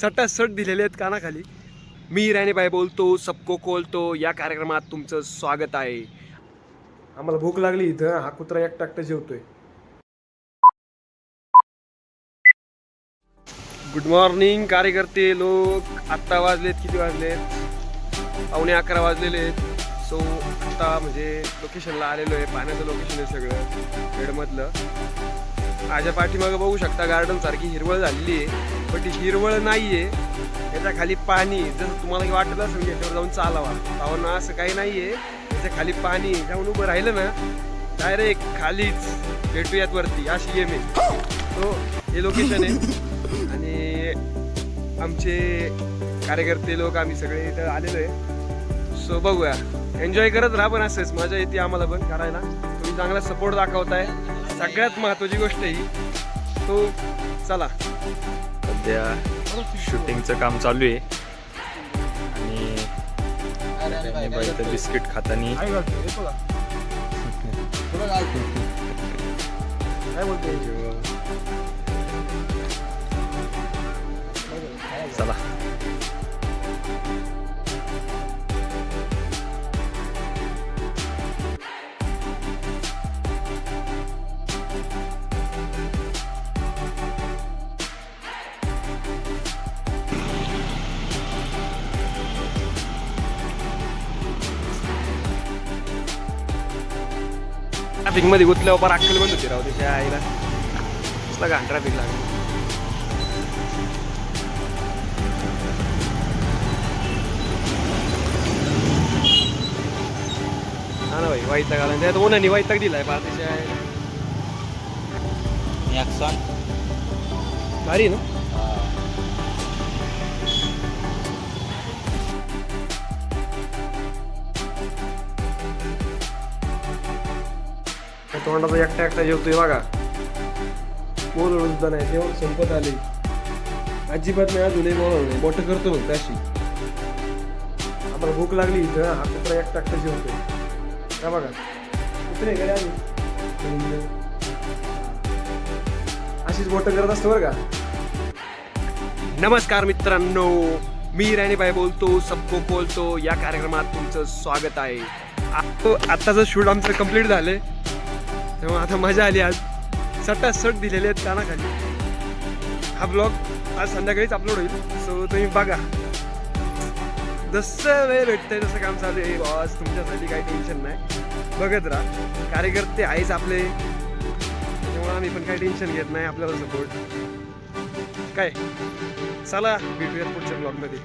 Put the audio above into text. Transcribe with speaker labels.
Speaker 1: सटासट दिलेले आहेत कानाखाली. मी राणीबाई बोलतो सबको कोलतो या कार्यक्रमात तुमचं स्वागत आहे. आम्हाला भूक लागली इथं हा कुत्रा एकटा एकटा जेवतोय. गुड मॉर्निंग कार्यकर्ते लोक. आत्ता वाजलेत किती वाजलेत? पावणे अकरा वाजलेले आहेत. सो आत्ता म्हणजे लोकेशनला आलेलो आहे पाण्याचं लोकेशन आहे सगळं खेडमधलं माझ्या पाठीमागं बघू शकता गार्डन सारखी हिरवळ झालेली आहे. पण ती हिरवळ नाहीये. याच्या खाली पाणी जसं तुम्हाला वाटत असेल याच्यावर जाऊन चालावा. पाहुणा असं काही नाहीये. याच्या खाली पाणी जाऊन उभं राहिलं ना डायरेक्ट खालीच भेटूयात वरती. अशी एम आहे. तो हे लोकेशन आहे. आणि आमचे कार्यकर्ते लोक आम्ही सगळे इथं आलेलो आहे. सो बघूया. एन्जॉय करत राहा पण असंच. मजा येते आम्हाला पण करायला. तुम्ही चांगला सपोर्ट दाखवताय. सगळ्यात महत्वाची गोष्ट ही तो चला.
Speaker 2: सध्या शूटिंगचं काम चालू आहे. आणि बाई इथं बिस्किट खातानी. चला.
Speaker 1: ट्रॅफिकमध्ये गुतल्यावर बरं अक्कल बंद होती राव त्याच्या आईला. कसला घाण ट्रॅफिक लागला. हा ना भाई आला. त्यात उन्हाने वैताग दिलाय पहा त्याच्या आईला. भारी ना? त्या तोंडाचा एकटा एकटा जेवतोय बघा. बोल सुद्धा नाही तेव्हा संपत आले अजिबात नाही अजूनही बोलवलं नाही मोठं करतो मग अशी. आम्हाला भूक लागली इथं हा कुत्रा एकटा एकटा जेवतोय का बघा. कुत्रे घरी आली. अशीच मोठं करत असतो बरं का? नमस्कार मित्रांनो. मी राणीबाई बोलतो सबको बोलतो. या कार्यक्रमात तुमचं स्वागत आहे. हो, आत्ताचं शूट आमचं कंप्लीट झालंय. तेव्हा आता मजा आली आज. सटासट दिलेले आहेत कानाखाली. हा ब्लॉग आज संध्याकाळीच अपलोड होईल. सो तुम्ही बघा. जसं वेळ भेटतंय तसं काम चालू आहे. बॉस तुमच्यासाठी काही टेन्शन नाही. बघत राहा. कार्यकर्ते आहेच आपले. तेव्हा आम्ही पण काही टेन्शन घेत नाही. आपल्याला सपोर्ट काय? चला भेटूयात पुढच्या ब्लॉगमध्ये